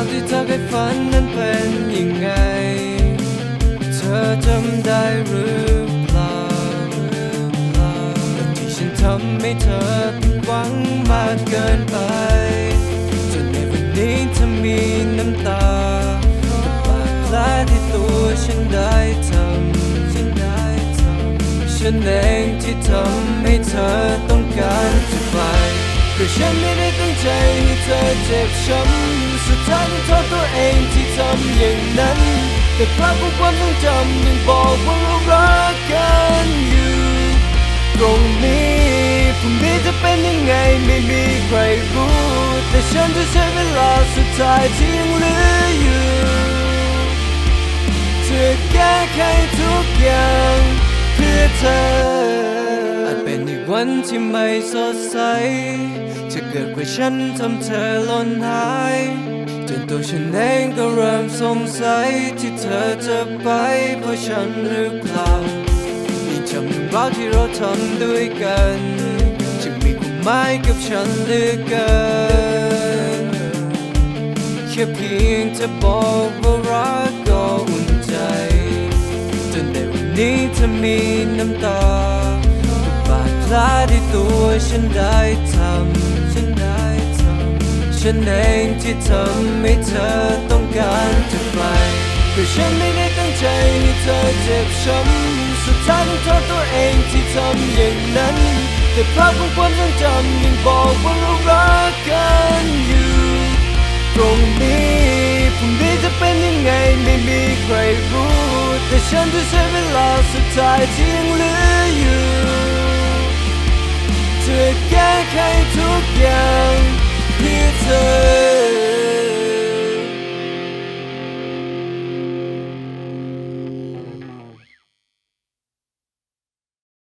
ามที่เธอเคยฝันนั้นเป็นยังไง เธอจำได้หรือเปล่าที่ฉันทำให้เธอผิดหวังมากเกินไป จนในวันนี้เธอมีน้ำตากับบาดแผลที่ตัวฉันได้ทำฉันได้ทำฉันเองที่ทำให้เธอต้องการจะไป ฉันไม่ได้ตั้งใจให้เธอเจ็บช้ำสุดท้ายต้องโทษตัวเองที่ทำอย่างนั้น แต่ภาพของความทรงจำยังบอกว่าเรารักกันอยู่ ตรงนี้พรุ่งนี้จะเป็นยังไงไม่มีใครรู้ แต่ฉันจะใช้เวลาสุดท้ายที่ยังเหลืออยู่เพื่อแก้ไขทุกอย่างเพื่อเธอ วันที่ไม่สดใสจะเกิดว่าฉันทำเธอหล่นหาย จนตัวฉันเองก็เริ่มสงสัยที่เธอจะไปเพราะฉันหรือเปล่ายิ่งจำเรื่องราวที่เราทำด้วยกันจึงมีความหมายกับฉันเหลือเกินแค่เพียงจะบอกว่ารักก็อุ่นใจ จนในวันนี้เธอมีน้ำตา กับบาที่ตัวฉันได้ทำฉันได้ทำฉันเองที่ทำให้เธอต้องการจะไปก็ฉันไม่ได้ตั้งใจให้เธอเจ็บช้ำสุดท้ายต้องโทษตัวเองที่ทำอย่างนั้น แต่ภาพของความทรงจำยังบอกว่าเรารักกันอยู่ตรงนี้พรุ่งนี้จะเป็นยังไงไม่มีใครรู้ แต่ฉันจะใช้เวลาสุดท้ายที่ยังเหลืออยู่ จะแก้ไขทุกอย่างเพื่อเธอ